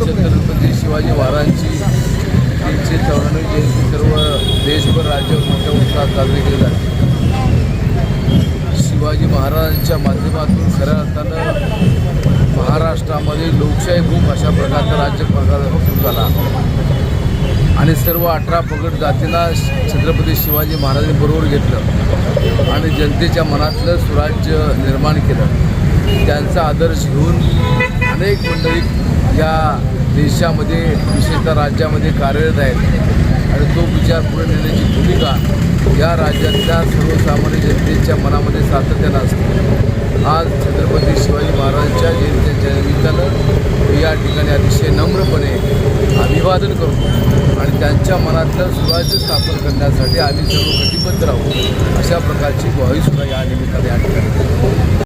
छत्रपती शिवाजी महाराजांची तीनशे चौऱ्याण्णव जयंती सर्व देशभर राज्य मोठ्या उत्साहात साजरी केली जाते. शिवाजी महाराजांच्या माध्यमातून खऱ्या अर्थानं महाराष्ट्रामध्ये लोकशाही भूम अशा प्रकारचा राज्य प्रकार सुरू झाला. आणि सर्व अठरा पगड जातींना छत्रपती शिवाजी महाराजांनी बरोबर घेतलं आणि जनतेच्या मनातलं स्वराज्य निर्माण केलं. त्यांचा आदर्श घेऊन अनेक मंडळी या देशामध्ये विशेषतः राज्यामध्ये कार्यरत आहेत. आणि तो विचार पुढे नेण्याची भूमिका या राज्यातल्या सर्वसामान्य जनतेच्या मनामध्ये सातत्यानं असते. आज छत्रपती शिवाजी महाराजांच्या जयंतीच्या निमित्तानं या ठिकाणी अतिशय नम्रपणे अभिवादन करतो आणि त्यांच्या मनातलं स्वराज्य स्थापन करण्यासाठी आम्ही सर्व कटिबद्ध राहू. अशा प्रकारची ग्वाहीसुद्धा या निमित्ताने या ठिकाणी